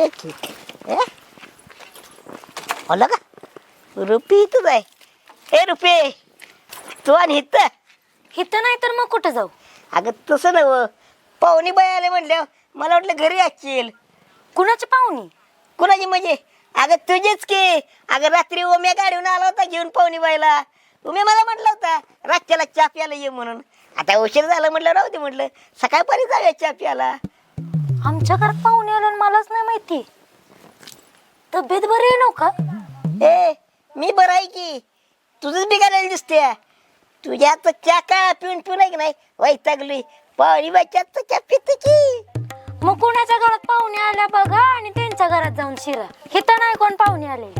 हं? होला का? रुपी इथंच आहे. ए रुपे! तू आणि इथं इथं नाही तर मग कुठं जाऊ? अगं तसं नव पाहुणी बाई आले म्हणल्यावर मला वाटलं घरी असशील. कुणाची पाहुणी? कुणाची म्हणजे? अगं तुझीच की. अगं रात्री ओम्या गाडीहून आला होता घेऊन पाहुणी बाईला. उम्या मला म्हटलं होता रातच्याला चहा प्यायला ये म्हणून. आता उशीर झाला म्हटलं राहू दे म्हटलं सकाळपारी जाऊया चहा प्यायला. आमच्या घरात पाहुणे आलं आणि मलाच नाही माहिती. तब्येत बरी आहे नव्हता ए मी बरं आहे की. तुझंच बिघाडायला दिसते तुझ्या आता चहा का पिऊन पिऊन आहे की नाही वैतागली. पाहुणी बाईच्या हातचा चहा पिते की. मग कुणाच्या घरात पाहुणे आल्या बघा आणि त्यांच्या घरात जाऊन शिरा. इथं नाही कोण पाहुणे आले.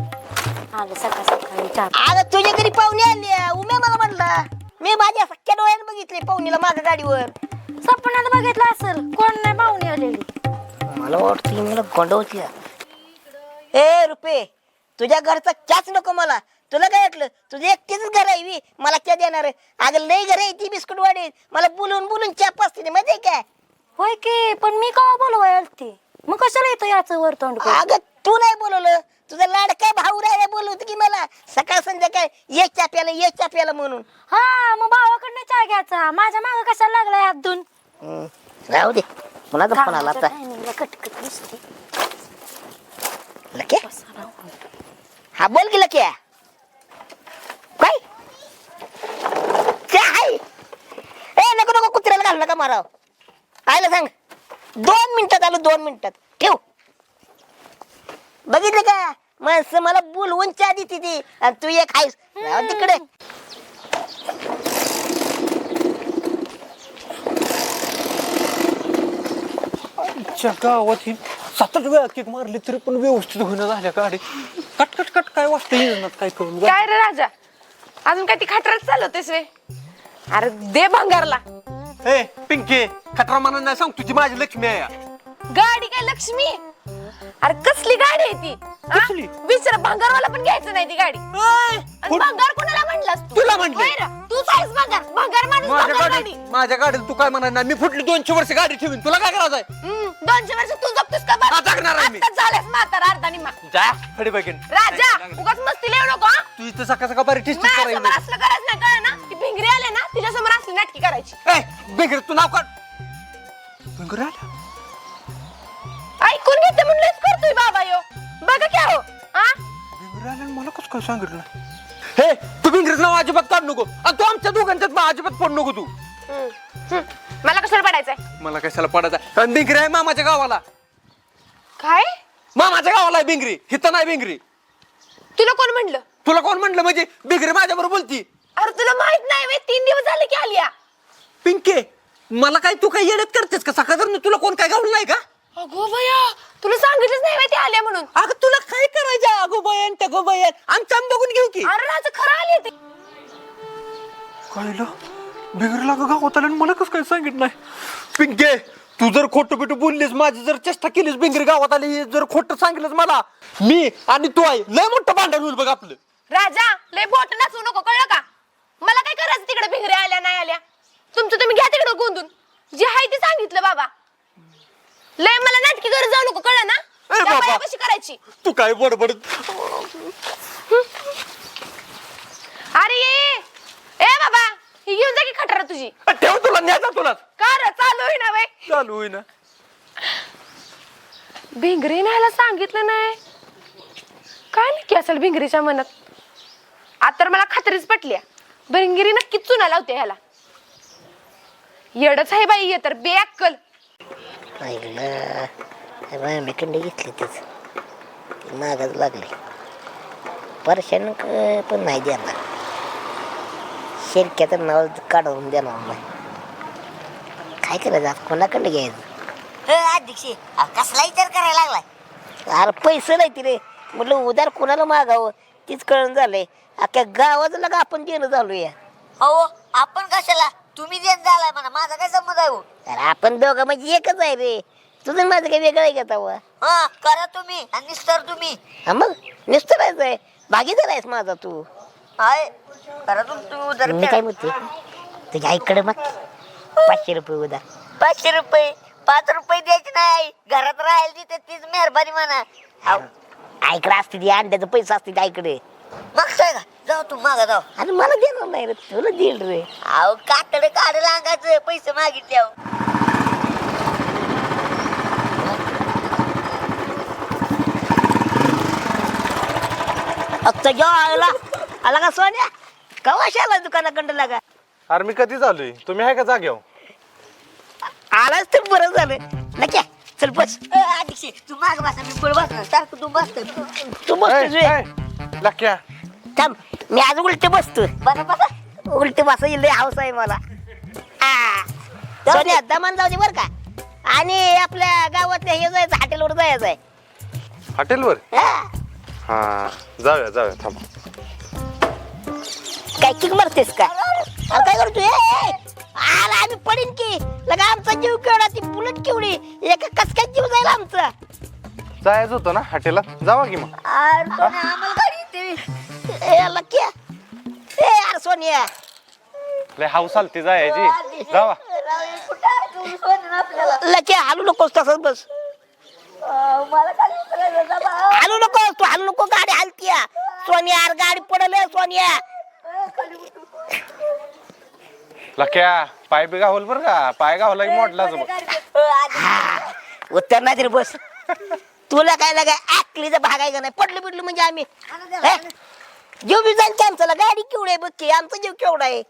आलं सकाळ सकाळी चहा अगं तुझ्या घरी पाहुणे आली. आहे. उम्या मला म्हणला. मी माझ्या सख्या डोळ्याने बघितले पाहुणीला माझ्या गाडीवर. सपनात बघितलं असेल कोण नाही पाहुणे आलेली. मला वाटतं मला गोंडवती ए रुपे तुझ्या घरचा चहाच नको मला. तुला काय वाटलं? तुझं एकटीच घर आहे बी. मला चहा देणार आहे. अगं लई घर आहे ती बिस्कुट वाढेल मला बोलून बोलून चहा पाचते माहिती आहे काय? होय की पण मी कवा बोलवाय आलती? मग कशाला येतो याचं वर तोंड करून? अगं तू नाही बोलवलं? तुझा लाडका भाऊ राहिला बोलवत की मला? सकाळ संध्याकाळ ये चहा प्याला ये चहा प्याला म्हणून. हा मग भावाकडनं चहा घ्यायचा. माझ्या माग कशाला लागलाय हात धुवून? हम्म, राहू दे. कुणाचा फोन आला आता. कटकट. लके. हा बोल की लके. काय? काय आहे? ए नको नको कुत्र्याला घालू नका माराव. आयला सांग. दोन मिनिटात आलो दोन मिनिटात. ठेव. बघितलं का? माणसं मला बोलवून चहा देते ती. आणि तू एक आहेस. राव तिकडे. गावात ही सात आठ वेळा किक मारली तरी पण व्यवस्थित होईना झाल्या गाडी कट कट कट. काय वाजता येणार काय करून काय रे राजा? अजून काय ती खटरात चालवतेस वे अरे दे भंगारला. ए पिंके खटरा म्हणा नाही सांग तुझी माझी लक्ष्मी आहे. गाडी काय लक्ष्मी? अरे कसली गाडी आहे ती? हा? कसली? विचार भंगारवाला पण घ्यायचं नाही ती गाडी. आणि भंगार कोणाला म्हणलास तू? तुला म्हणलं. होय रे, तूच आहेस भंगार. भंगार माणूस माझ्या भंगार गाडी गाडी. माझ्या गाडीत तू काय म्हणाय नाही? मी फुटली दोनशे वर्ष गाडी ठेवीन. तुला काय करायचंय हम्म, दोनशे वर्ष तू जगतोस का बरं? हा, जगणार आहे मी. आत्ताच झाल्यास म्हातारा अर्धा निम्मा. जा खडी बघेन. राजा उगाच मस्ती येऊ नको हा? तू इथं सकाळ सकाळ बारी माझ्यासमोर असलं करायचं नाही कळलं ना? ती भिंगरी आले ना तिच्यासमोर असली नाटकी करायची. ए बेगर तू नाव काढ. बेगर आला? ऐकून घेते म्हणलेच करतोय बाबा यो. बघा क्या हो. हा? मला कसं काय सांगितलं? हे तू बिंगरीच नाव अजिबात काढ नको. आणि तू आमच्या दोघांच्यात मग अजिबात पड नको तू. हम्म, हम्म. मला कशाला पडायचंय? मला कशाला पडायचा आणि बिंगरी आहे मामाच्या गावाला. काय? मामाच्या गावाला आहे बिंगरी हिथं नाही बिंगरी तुला कोण म्हणलं? तुला कोण म्हणलं? म्हणजे बिंगरी माझ्या बरोबर बोलती. अरे तुला माहीत नाही वे तीन दिवस झाले की आलिया पिंके मला काय तू काय येडत करतेस का? सकाळ तुला कोण काय गावलं नाही का? अगो भया तुला सांगितलंच नाही वे ते आल्या म्हणून. अगं तुला काय करायचं अगो बयन टगो बयन आमच्या आम बघून घेऊ की. अरे राजा खरं आले ते कायला? बिगरला का गावात आलं आणि मला कसं काय सांगितलं नाही? पिंके तू जर खोटं बिटं बोललीस माझी जर चेष्टा केलीस बिंगरी गावात आली हे जर खोटं सांगितलंस मला मी आणि तू आहे लय मोठं भांडण होईल बघ आपलं. राजा लय बोट नाचू नको कळलं का? मला काय करायचं तिकडे भिंगऱ्या आल्या नाही आल्या? तुमचं तुम्ही घ्या तिकडे गोंधून. जे आहे ते सांगितलं बाबा. लय मला नाटकी करत जाऊ नको कळलं ना? ए बाबा. कशी करायची. तू काय बडबड अरे ये ए बाबा ही घेऊन जा की खटारा तुझी. ठेव तुला न्यायचा तुला. का रे चालू आहे ना बाई. चालू होईना. भिंगरी न्यायला सांगितलं नाही. काय नक्की असेल भिंगरीच्या मनात? आता तर मला खात्रीच पटल्या भिंगरी नक्कीच चुना लावते ह्याला. येडच आहे बाई ये तर बेअक्कल. ऐकलं. कंडी घेतली तेच. मागच लागले. परशान पण नाही देणार. शेरक्याचं नाव काढून देणार नाही. काय करायचं? आता कोणाकडे घ्यायचं? अध्यक्ष कसला विचार करायला लागलाय? अरे पैसे नाही तिरे म्हटलं उदार कोणाला मागावं? तीच कळून झालंय. अख्ख्या गावाचं लगा आपण देणं झालो या अहो आपण कशाला? तुम्ही देत झालाय म्हणा माझा काय संबंध आहे हो? अरे आपण दोघं म्हणजे एकच आहे रे तुझं आणि माझं काही वेगळं आहे का तवा हा करा तुम्ही आणि निस्तर तुम्ही. हा मग? निस्तरायचं आहे भागीदार आहेस माझा तू. हाय करा तुम तुम्ही उधार मी काय म्हणते तुझ्या आईकडे मग पाचशे रुपये उदा पाचशे रुपये? पाच रुपये द्यायचे नाही घरात राहायला तिथे तीच मेहरबानी म्हणा. आईकडे असते ती अंड्याचं पैसे असते आईकडे. मागताय का जाऊ तू मागा जाऊ. आणि मला देणार नाही रे तुला देईल रे. अहो कातडे काढ लागायचं पैसे मागितले अहो. आता जेव्हा आला. आला का सोन्या? कवाशी आला दुकानाकडं लागा? अरे मी कधी झालोय? तुम्ही आहे का जाग्यावर आलाच तर बरं झालं. नक्या चल बस. आदिक्षी तू माग बसा मी पुढे बसणार. सारखं तू बसतोय तू बसतोस रे. लक्या. थांब मी आज उलटे बसतो बसा बसा उलटे बसायची लय हौस आहे मला. आ, सोन्या दमान जाऊ दे बर का. आणि आपल्या गावातल्या हे जायचं हॉटेलवर जायचं आहे. हॉटेलवर? हा. हा जाऊया जाऊया थांबा. काय किक मारतेस का? अरे काय करतोय आला आम्ही पडीन की. लगा आमचा जीव केवढा ती बुलेट केवढी. एका कसक्यात जीव जाईल आमचा. जायचं होतं ना हॉटेलला? जावा की मग. अरे सोन्या, आम्हाला गाडी येते. ए लक्या ए यार सोनिया. लय हाऊस आलती जायची जावा. राव, कुठं आहे तू? सोन्या आपल्याला लक्या हालू नकोस तसंच बस. अहो, मला खाली उतरायचं जा बा. हालू नको तू हालू नको गाडी हालतीया सोनिया यार गाडी पडल ए, सोनिया. लक्या पाय बी गावल बरं का. पाय गावला की मोडला बघ. अ, आदिक्षी. हा, उत्तर नाही तरी बस. तुला काय लागा ऍकलीचा भाग आहे का नाही? पडलं बिडलं म्हणजे आम्ही. हे? जीव बी जाईल की आमचा गाडी केवढी आहे बघ की आमचा जीव केवढा आहे.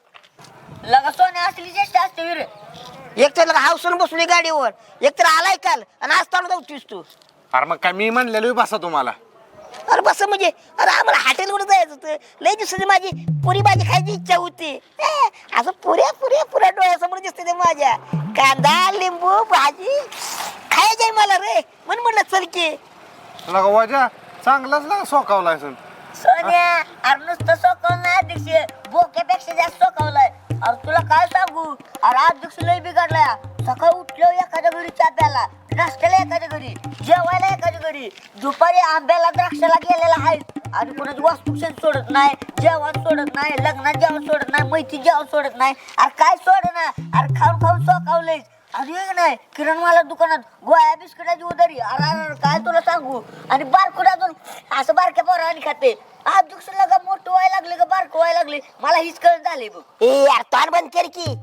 लगा सोन्या असली चेष्टा असते वीर. एक तर लगा हाऊसून बसली गाडीवर. एक तर आलाय काल आणि आज चालू जाऊतीस तू. अरे मग काय मी म्हणलेलो बसा तुम्हाला. अरे बस म्हणजे. अरे आम्हाला हॉटेलवर जायचं होतं. लय दिवसाची माझी पुरी भाजी खायची इच्छा होती. असं पुऱ्या पुऱ्या पुऱ्या डोळ्यासमोर दिसते ते माझ्या. कांदा लिंबू भाजी. खायची आहे मला रे. म्हणून म्हणलं चल की. लगा वाजा. चांगलाच लागा सोकावला सोन्या अरे नुसतं सोकवलं नाही अध्यक्ष. बोक्यापेक्षा जास्त सोकवलंय. अरे तुला काय सांगू? अरे अध्यक्ष लय बिघडलाय. सकाळी उठलो एखाद्या घरी चहा प्याला नाश्त्याला एखाद्या घरी जेवायला एखाद्या घरी. दुपारी आंब्याला द्राक्षाला गेलेला आहे. आणि कोणाची वास्तुक्षण सोडत नाही जेवण सोडत नाही लग्नात जेवण सोडत नाही मैत्री जेवण सोडत नाही. अरे काय सोड ना अरे खाऊन खाऊन सोकावलंय अरे एक नाही किरण मला दुकानात गोळ्या बिस्किटाची उधारी अरे अरे काय तुला सांगू? आणि बारकुड अजून असं बारक्या पोरावानी खाते. अध्यक्षला का मोठं व्हायला लागले का बारकं व्हायला लागले. मला हीच कळत झाले बघ. ए यार तोंड बंद कर की.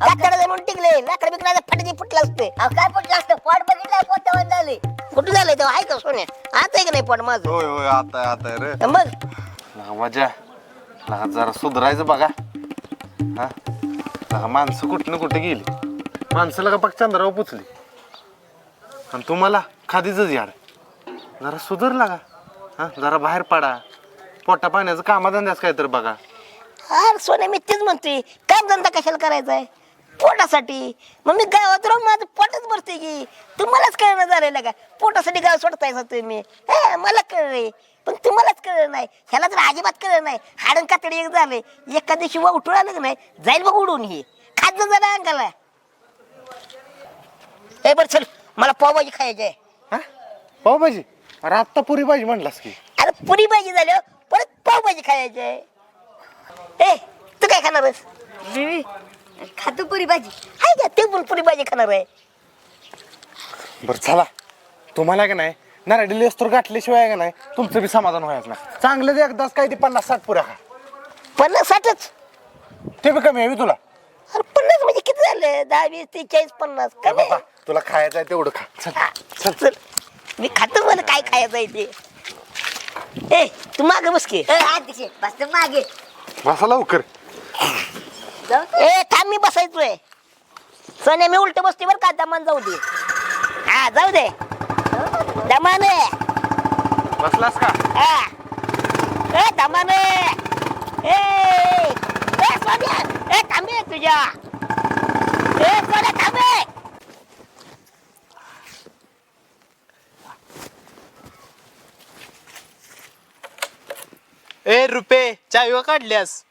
म्हणून टिकले. लाकड बिकडाचं फटकी फुटलं असते. अहो, काय पटलं असतं? पोट बघितलं पोटावर झाले. कुठं झालंय तेव्हा? आहे का सोन्या. आता आहे का नाही पण माझं? होय होय आता आता रे. मग? लगा मजा. लगा जरा सुधरायचं बघा. हा? लगा माणसं कुठं ना कुठे गेली? माणसाला का पक्ष चंद्रावर पुचली आणि तुम्हाला खादीच याड जरा सुधर लागा. हां जरा बाहेर पडा. पोटा पाण्याचं कामाधंद्याच काय तर बघा. अरे सोन्या मी तेच म्हणतोय. काम धंदा कशाला करायचा आहे पोटासाठी. मग मी गावात राहून माझं पोटच भरते की. तुम्हालाच कळणं झालेलं का? पोटासाठी गाव सोडतायचा तुम्ही. हे मला कळलंय पण तुम्हालाच कळलं नाही. ह्याला तर अजिबात कळलं नाही. हाडण कातडी एक झाले. एका दिवशी वा उठून आलं की नाही जाईल बघ उडून ही. खात जरा अंगाला. ए बरं चल मला पावभाजी खायची आहे. हा? पावभाजी? अरे आत्ता पुरी भाजी म्हणलास की. अरे पुरी भाजी झाल्यावर परत पावभाजी खायची आहे. ए तू काय खाणार आहेस? खातो पुरी भाजी. आहे का ते पण पुरी भाजी खाणार आहे. बरं चला. तुम्हाला का नाही नारडी लेस्तोर गाठल्याशिवाय का नाही तुमचं बी समाधान व्हायचं नाही. चांगलं एकदाच काय ते पन्नास साठ पुऱ्या खा. पन्नास साठच? ते बी कमी आहे तुला. अरे पन्नास म्हणजे झाले? दहा वीस तीस चाळीस पन्नास. हे कमी. बाबा तुला खायचं आहे तेवढं खा. चल हा, चल. मी खातो मला काय खायचं आहे ते. ए तू माग बस की. अध्यक्ष बस मागे. बसा लवकर. जाऊ दे. ए थांब मी बसायचोय. सोन्या मी उलट बसते बरं का? दमान जाऊ दे. हा जाऊ दे. दमान बसलास का? हा. ए दमान ए. ए सोन्या. ए थांबे तुझ्या. ए रुपे चावी काढल्यास?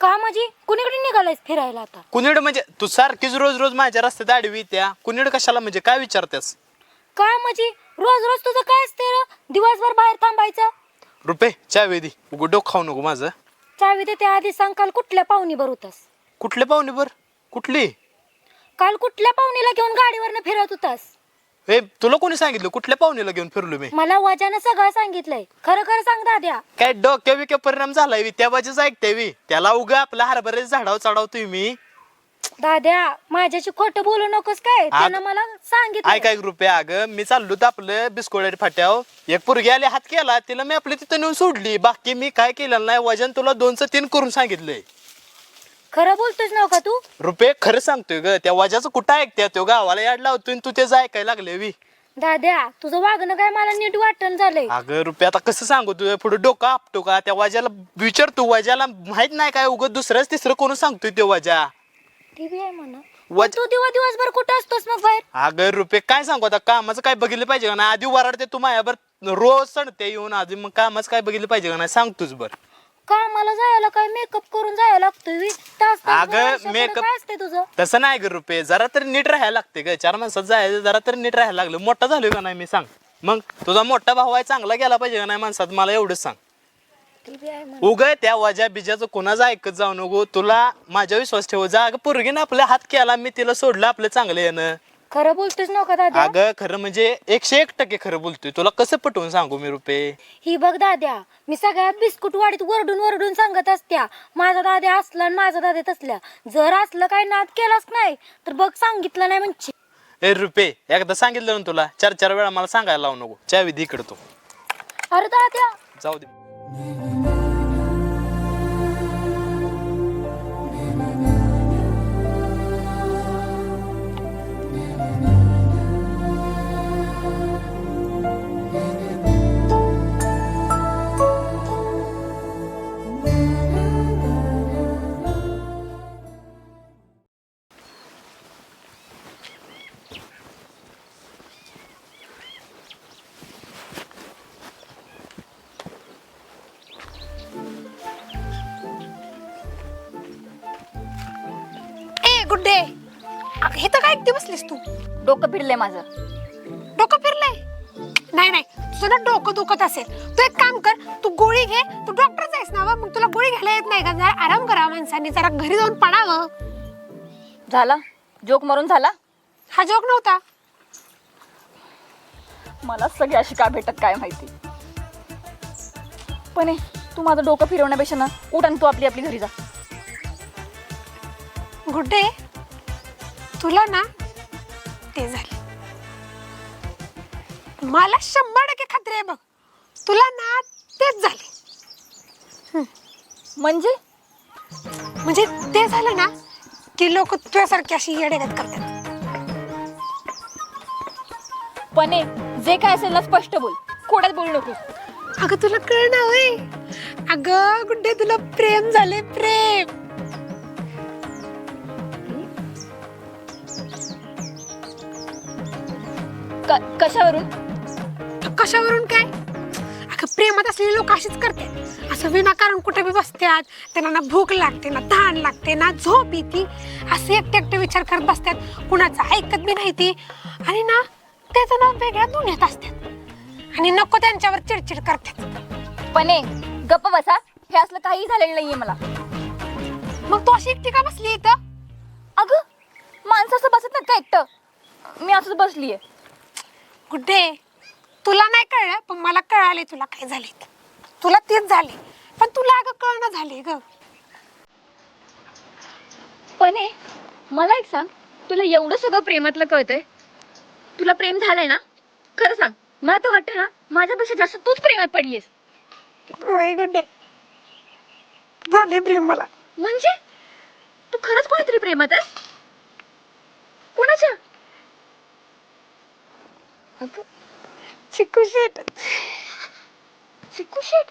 का म्हणजे कुणीकडे निघालायस फिरायला आता? कुणीड म्हणजे तू सारखीच रोज रोज माझ्या रस्त्यात आडवी त्या कुणीड कशाला म्हणजे काय विचारतेस? का म्हणजे रोज रोज तुझं काय असते? दिवसभर बाहेर थांबायचं? रुपे चावी दे. उगं डोक खाऊ नको माझं. चावी देते आधी सांग काल कुठल्या पाहुणी बर होतास? कुठले पाहुणे बर कुठली? काल कुठल्या पाहुणीला घेऊन गाडीवरनं फिरत होतास? ए तुला कोणी सांगितलं? कुठल्या पाहुणीला घेऊन फिरलो मी? मला वाजानं सगळं सांगितलंय. खरं खरं सांग दाद्या. काय डोक्या बिक्या परिणाम झालाय बी, त्या बाजूच ऐकते बी. त्याला उगा आपल्या हरभरे झाडावर चढवतोय मी. दाद्या माझ्याशी खोटं बोलू नकोस काय? त्यानं मला सांगितलं. काय रुपये अगं. मी चाललो तर आपलं बिस्कोड्या फाट्यावर. एक पोरगी आली हात केला. तिला मी आपल्या तिथं नेऊन सोडली. बाकी मी काय केलं नाही. वजन तुला दोनचं तीन करून सांगितलंय. खरं बोलतोस ना का तू? रुपये खरं सांगतोय ग. त्या वजाचं कुठं ऐकते तो गावाला याड लावतोय आणि तू त्याचं ऐकायला लागले वी दाद्या तुझं वागणं काय मला नीट वाटण झालंय. अगं रुपये आता कसं सांगू तुझ्या पुढे डोकं आपतो का? त्या वाजाला विचारतो वाजाला माहीत नाही काय उगत दुसरंच तिसरं कोण सांगतोय ते वाजा? टीव्ही आहे म्हणा. वज- तू दिवस दिवसभर कुठं असतोस मग बाहेर? अगं रुपये काय सांगू आता? कामाचं काय बघितलं पाहिजे का नाही? आधी वराडते तू माझ्यावर रोज सणते येऊन. आधी मग कामाचं काय बघितलं पाहिजे का नाही? सांग बर. कामाला जायला काय मेकअप करून जायला लागतोय वी. तास तास अगं, makeup- काय असते तुझं? तसं नाही ग रुपये जरा तरी नीट राहायला लागते ग. चार माणसात जायचं जरा तरी नीट राहायला लागलं. मोठा झालोय का नाही मी सांग. मग तुझा मोठा भाऊ आहे चांगला गेला पाहिजे का नाही माणसात? मला एवढंच सांग. टीव्ही आहे म्हणा. उग त्या वजा बिजाचं कोणाचं ऐकत जाऊ नको. तुला माझ्या विश्वास ठेव. जा अगं पोरगीनं आपल्या हात केला मी तिला सोडलं आपलं चांगलं येणं. खरं बोलतोस ना का दाद्या? अगं खरं म्हणजे एकशे एक टक्के खरं बोलतोय. तुला कसं पटवून सांगू मी रुपये ही बघ दाद्या मी सगळ्या बिस्कुट वाडीत वरडून वरडून सांगत असत्या. माझा दाद्या असला आणि माझा दाद्या तसल्या. जर असलं काय नाद केलाच नाही तर बघ सांगितलं नाही म्हणजे. ए रुपये एकदा सांगितलं ना तुला चार चार वेळा मला सांगायला लावू नको. चावी इकडं तू. अरे दाद्या. जाऊ दे. डोकं फिरलंय माझं. डोकं फिरलंय? नाही नाही. तुझं ना डोकं दुखत असेल. तू एक काम कर तू गोळी घे. तू डॉक्टर आहेस ना मग तुला गोळी घ्यायला येत नाही का? जरा आराम करा माणसाने. जरा घरी जाऊन पडावं झाला? जोक मारून झाला? हा जोक नव्हता. मला सगळी अशी का भेटत काय माहिती? पण ए, तू माझं डोकं फिरवण्यापेक्षा ना उठ आणि तू आपली आपली घरी जा. गुड्डे तुला ना ते झाले. मला शंभर टक्के खात्री आहे बघ. तुला ना तेच झाले. म्हणजे? म्हणजे ते झालं ना की लोक तुझ्यासारखी अशी येडेगत करतात. पण जे काय असेल ना स्पष्ट बोल. खोड्यात बोलू नकोस. अगं तुला कळणार होय? अगं गुड्डे तुला प्रेम झाले प्रेम. क- कशावरून? कशावरून काय? अगं प्रेमात असलेले लोक अशीच करतात. असं विनाकारण कुठे बी बसतात. त्यांना ना भूक लागते ना तहान लागते ना झोप येते. असे एकटे एकटे विचार करत बसतात. कुणाचं ऐकत बी नाही ती. आणि ना त्याचं ना वेगळ्या दुनियात असतात. आणि नको त्यांच्यावर चिडचिड करतात. पण गप्प बसा. हे असलं काही झालेलं नाहीये मला. मग तू अशी एकटी का बसली इथं? अगं माणसं असं बसत नाही का एकटं? मी असंच बसलीये. गुड्डे तुला नाही कळलं? पण मला कळाले तुला काय झाले. तुला तेच झाले. पण तुला अगं कळणं झाले ग. पण मला एक सांग. तुला एवढं सगळं प्रेमातलं कळतंय? तुला प्रेम झालंय ना? खरं सांग. मला तर वाटतं ना माझ्यापेक्षा जास्त तूच प्रेमात पडलीस होय गुड्डे झाले प्रेम मला. म्हणजे? तू खरंच कोणीतरी प्रेमात आहेस? कोणाच्या? चिकू शेट. चिकू शेट?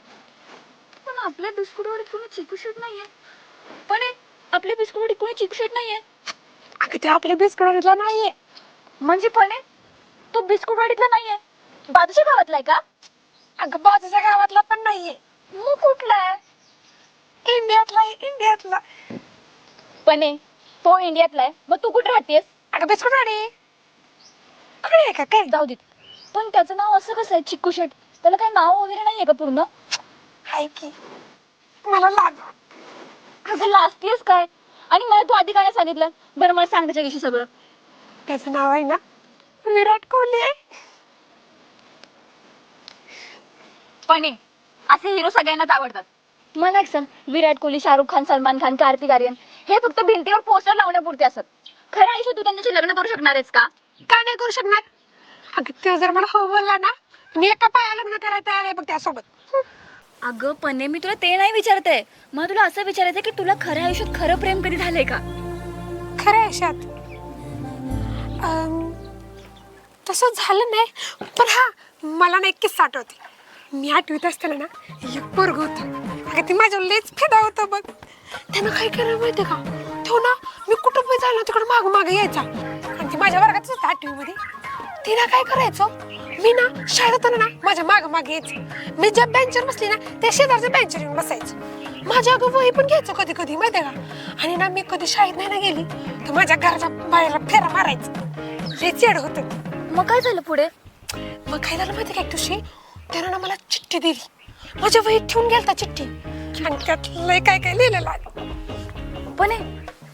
पण आपल्या बिस्कुटवर कोणी चिकू शेट नाहीये. पण आपल्या बिस्कुटवर कोणी चिकू शेट नाहीये. अगं ते आपल्या बिस्कुटवाडीतला नाहीये. म्हणजे पण तो बिस्कुटवाडीतला नाहीये. बाजूच्या गावातला आहे का? अगं बाजूच्या गावातला पण नाहीये. मग कुठला आहे? इंडियातला आहे इंडियातला. पण तो इंडियातला आहे. मग तू कुठे राहतेस? अगं बिस्कुटवाडी. आहे का? काय? जाऊ देत. पण त्याचं नाव असं कसं आहे? चिक्कू शेट. त्याला काही नाव वगैरे नाहीये का पूर्ण? हाय की. मला लाज अगं लाजतेस काय? आणि मला तू आधी काय सांगितलं? बरं मला सांग त्याच्याविषयी सगळं. त्याचं नाव आहे ना विराट कोहली आहे. पण आहे, असे हिरो सगळ्यांनाच आवडतात. मला एक सांग. विराट कोहली शाहरुख खान सलमान खान कार्तिक आर्यन. हे फक्त भिंतीवर पोस्टर लावण्यापुरते असत. खरं आयुष्यात तू त्यांच्याशी लग्न करू शकणार आहेस का? का नाही करू शकणार? अगं तो जर मला हो बोलला ना मी एका पाया लग्न करायला तयार आहे बघ त्यासोबत. अगं पणे मी तुला ते नाही विचारते मला तुला असं विचारायचं की तुला खऱ्या आयुष्यात खरं प्रेम कधी झालंय का? खऱ्या आयुष्यात? अं, तसं झालं नाही पण हा मला ना एक किस्सा आठवते. मी आठवीत असताना ना एक पोरग होतं. अगं ती माझ्यावर लयच फिदा होतं बघ. त्यानं काय केलं माहितीये का? तो ना मी कुठं पण जायला तिकडे माग माग यायचा. माझ्या वर्गात होता आठवीमध्ये तिला काय करायचं? मी ना शाळेत होताना ना माझ्या माग माग यायचं. मी ज्या बेंचवर बसली ना त्या शेजारच्या बेंचवर येऊन बसायचं. माझ्या अगं वही पण घ्यायचं कधी कधी माहितीये का? आणि ना मी कधी शाळेत नाही ना गेली तर माझ्या घराच्या बाहेरला फेरा मारायचं. लय चेड होतं. मग काय झालं पुढे? मग काय झालं माहिती का एक दिवशी? त्यानं ना मला चिठ्ठी दिली. माझ्या वहीत ठेवून गेलता चिठ्ठी. आणि त्यात लय काय काय लिहिलेलं आहे. पण हे,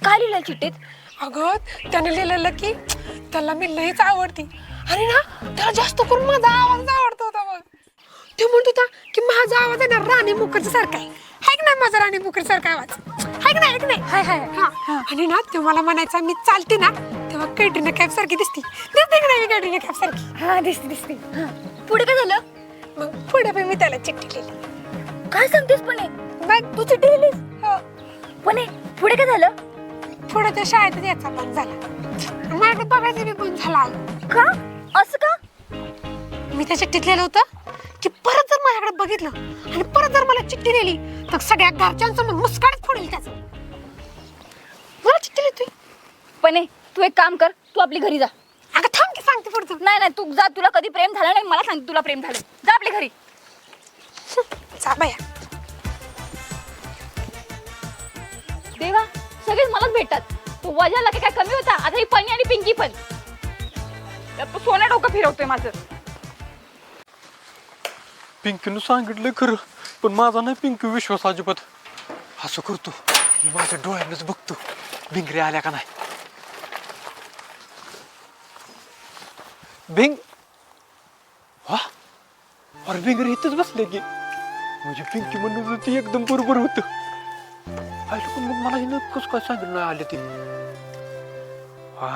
काय लिहिलंय चिठ्ठीत? अगं त्याने लिहिलेलं की त्याला मी लईच आवडती. आणि ना त्याला जास्त करून माझा आवाज आवडतो होता मग ते म्हणत होता की माझा आवाज आहे ना राणी मुखर्जी सारखा आहे. हाय की नाही माझा राणी मुखर्जी सारखा आवाज? हाय की नाही हाय की नाही? हाय हाय. हा. आणि ना ते मला म्हणायचा मी चालते ना तेव्हा कॅटरीना कॅप सारखी दिसती. दिसते की नाही कॅटरीना कॅप सारखी? हा दिसते दिसते. हा. पुढे काय झालं? मग पुढे पण मी त्याला चिठ्ठी लिहिली. काय सांगतेस पण? मग तू चिठ्ठी लिहिलीस? हो. पण पुढे काय झालं? पुढे त्या शाळेत यायचा बंद झाला. माझ्याकडे बघायचं बी बंद झाला का? असं का? मी त्या चिठ्ठीत लिहिलं होतं की परत जर माझ्याकडे बघितलं आणि परत जर मला चिठ्ठी लिहिली तर सगळ्या घरच्यांसमोर मुस्काडच फोडेल त्याचं. मला चिठ्ठी लिहितोय. पण तू एक काम कर तू आपली घरी जा. अगं थांब की सांगते पुढचं. नाही नाही तू जा तुला कधी प्रेम झालं नाही मला सांग तुला प्रेम झालं. जा आपल्या घरी. जा बाया. देवा सगळेच मलाच भेटतात. तू वजाला की काय कमी होता आता ही पनी आणि पिंकी पण. तू सोन्या डोकं फिरवतोय माझं. पिंकीनं सांगितलं खरं पण माझा नाही पिंकी विश्वास अजिबात. असं करतो मी माझ्या डोळ्यानंच बघतो भिंगऱ्या आल्या का नाही. भिंग वा अरे भिंगरे इथंच बसले की. म्हणजे पिंकी म्हणून होती एकदम बरोबर होत. पण मग मला हिनं कसं काय सांगितलं नाही आले ते? वा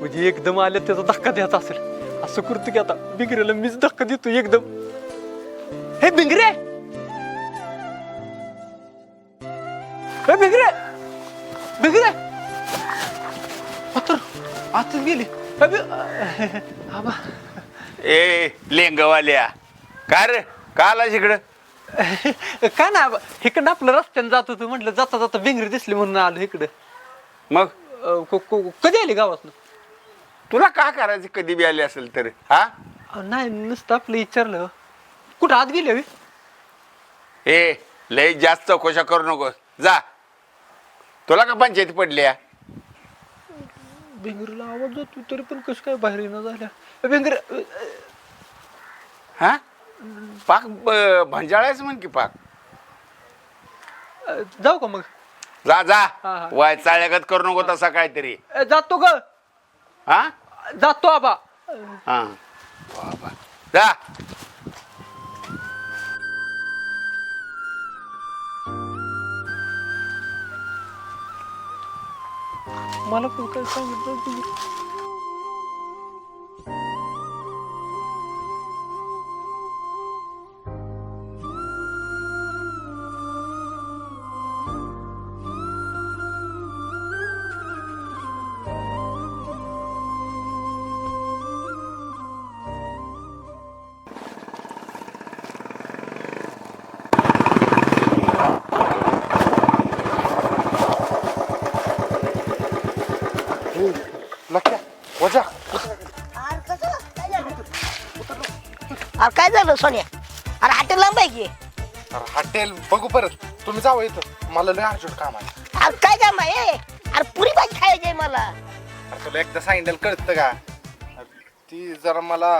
म्हणजे एकदम आले त्याचा धक्का द्यायचा असेल. असं करतो की आता भिंगऱ्याला मीच धक्का देतो एकदम. हे भिंगरे हे भिंगरे भिंगरे आता आताच गेली. हे आबा. ए लेंगवाल्या. का रे? का आला इकडं? काय ना इकडं आपलं रस्त्याने जात होतं म्हटलं जाता जाता भिंगरी दिसली म्हणून आलो इकडं. मग? अं, को- को- कधी आली गावात तुला का करायचं कधी बी आली असेल तर हा? नाही नुसतं आपलं विचारलं. कुठं आत गेले ए लय जास्त चौकशा करू नको. जा. तुला का पंचायती पडल्या? भिंगरीला आवाज जातो तरी पण कसं काय बाहेर येणं झाल्या भिंगरे हा? पाक भंजाळायचं म्हण की पाक. जाऊ का मग? जा जा. हा, हा. वाय चाळ्यागत करू नको तसा काहीतरी. अं, जातो ग. हा? जातो आबा. हा. जा. मला पण काय सांगितलं तुम्ही अरे हॉटेल बघू परत. तुम्ही जावं इथं. मला लय अर्जंट काम आहे. अरे काय काम आहे? अरे पुरी भाजी खायची आहे मला. अरे तुला एकदा सांगितलं कळतं का? अरे ती जरा मला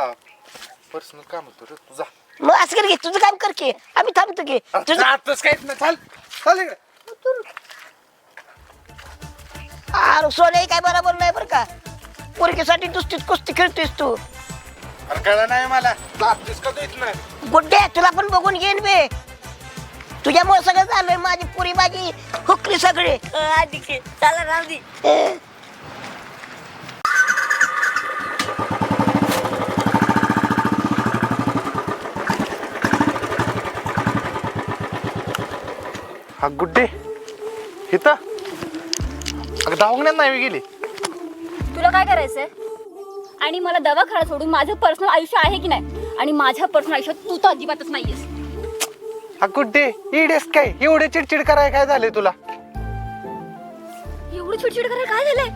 पर्सनल काम होतं रे. तुझा मग असं कर की तुझं काम कर की. आम्ही थांबतो की. तुझं आताच काहीच नाही. चाल. चाल इकडे. अरे सोने काय बरोबर नाही बरं का? पोरकीसाठी दुसरीच कुस्ती खेळतोयस तू. अरे कळलं नाही मला. जातीस का तू इथनं? गुड्डे तुला पण बघून घेईन बे. तुझ्यामुळे सगळं झालंय माझी पुरी माझी हुकली सगळे. चला राहू दे. हा गुड्डे. इथं? अगं दवाखान्यात नाही गेली. तुला काय करायचंय? आणि मला दवाखाना सोडून माझं पर्सनल आयुष्य आहे की नाही? आणि माझ्या पर्सनल आयुष्यात तू तर अजिबातच नाहीयेस. हा गुड्डे इडेस काय? एवढे चिडचिड कराय काय झाले तुला? एवढी चिडचिड करायला काय झालंय?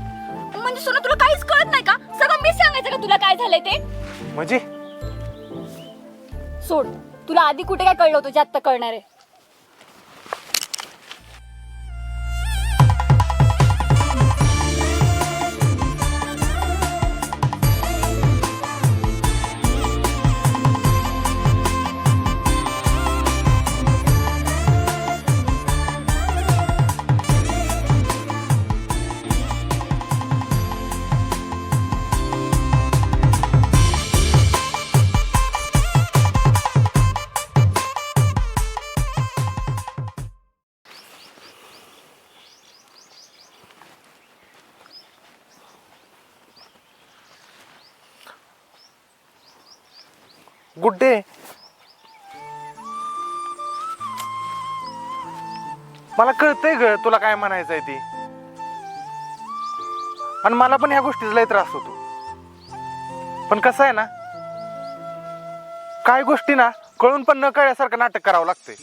म्हणजे सोनं तुला काहीच कळत नाही का? सगळं मी सांगायचं का तुला काय झालंय ते? म्हणजे? सोड तुला आधी कुठे काय कळलं होतं जे आत्ता कळणार आहे? गुड्डे मला कळतंय ग तुला काय म्हणायचं आहे ती. आणि मला पण ह्या गोष्टीचा त्रास होतो. पण कसं आहे ना काय गोष्टी ना कळून पण न कळल्यासारखं नाटक करावं लागतंय.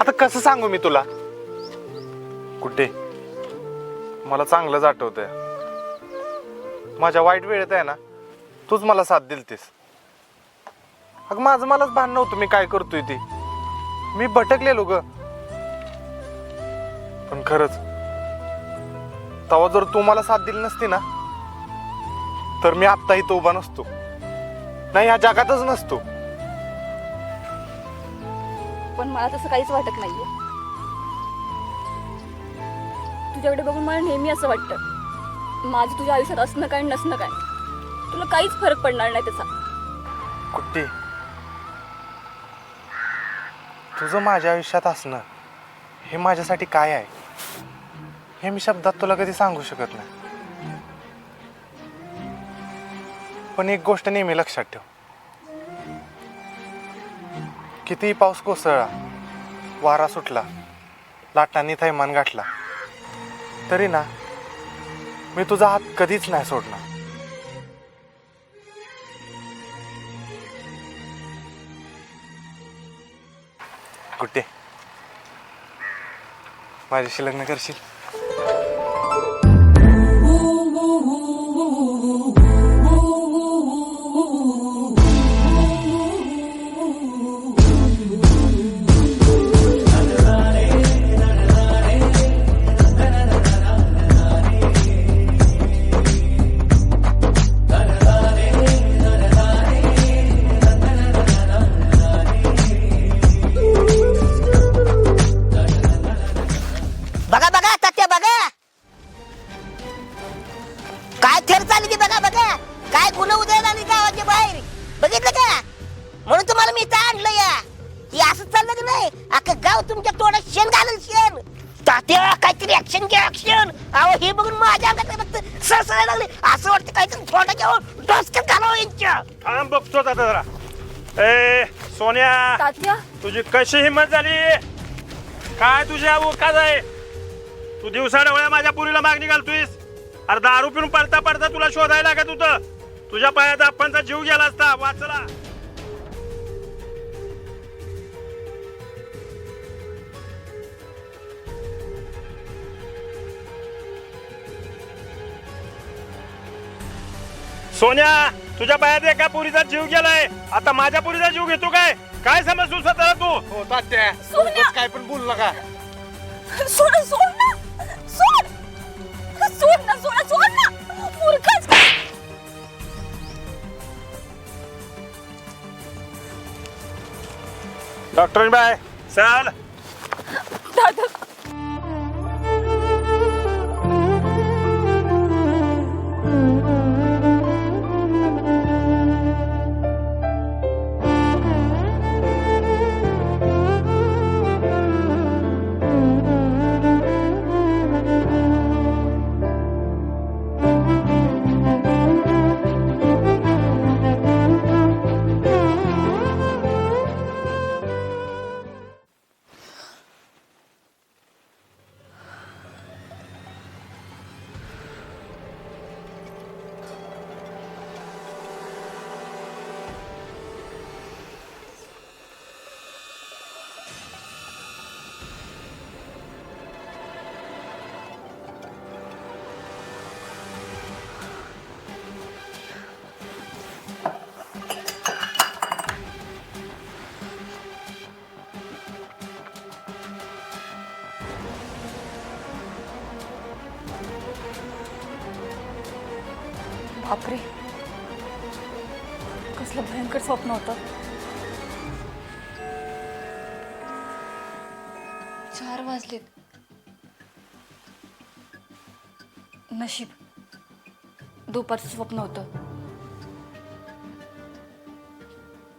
आता कसं सांगू मी तुला? कुठे? मला चांगलंच आठवतंय. माझ्या वाईट वेळेत आहे ना तूच मला साथ दिलतीस. अगं माझं मलाच भान नव्हतं मी काय करतोय ते? मी भटकलेलो ग. पण खरंच तेव्हा जर तू मला साथ दिली नसती ना तर मी आत्ता इथं उभा नसतो. नाही ह्या जगातच नसतो. पण मला तसं काहीच वाटत नाहीये. तुझ्याकडे बघून मला नेहमी असं वाटतं माझं तुझ्या आयुष्यात असणं काय नसणं काय? तुला काहीच फरक पडणार नाही त्याचा. कुट्टी तुझं माझ्या आयुष्यात असणं हे माझ्यासाठी काय आहे? हे मी शब्दात तुला कधी सांगू शकत नाही. पण एक गोष्ट नेहमी लक्षात ठेव. कितीही पाऊस कोसळला वारा सुटला लाटांनी थैमान गाठला तरी ना मी तुझा हात कधीच नाही सोडणार. कुठे? माझ्याशी लग्न करशील? तुझी कशी हिंमत झाली? काय तुझ्या उकाच आहे? तू दिवसा डोळ्या माझ्या पुरीला मागणी घालतोयस अरे दारू पिऊन पडता पडता तुला शोधायला लागत होतं. तुझ्या पायात आपणचा जीव गेला असता. वाचला. सोन्या तुझ्या पायात एका पुरीचा जीव गेलाय. आता माझ्या पुरीचा जीव घेतो काय? काय समजतो स्वतःला तू? हो तात्या. सोन्या! उगाच काय पण बोलू नका. सोड सोड ना! सोड! सोड ना सोड सोड ना! मूर्खच! Doctor bye. चल. दादा! बापरे. कसलं भयंकर स्वप्न होतं. चार वाजलेत. नशीब. दुपारचं स्वप्न होतं.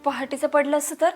पहाटेचं पडलं असतं तर?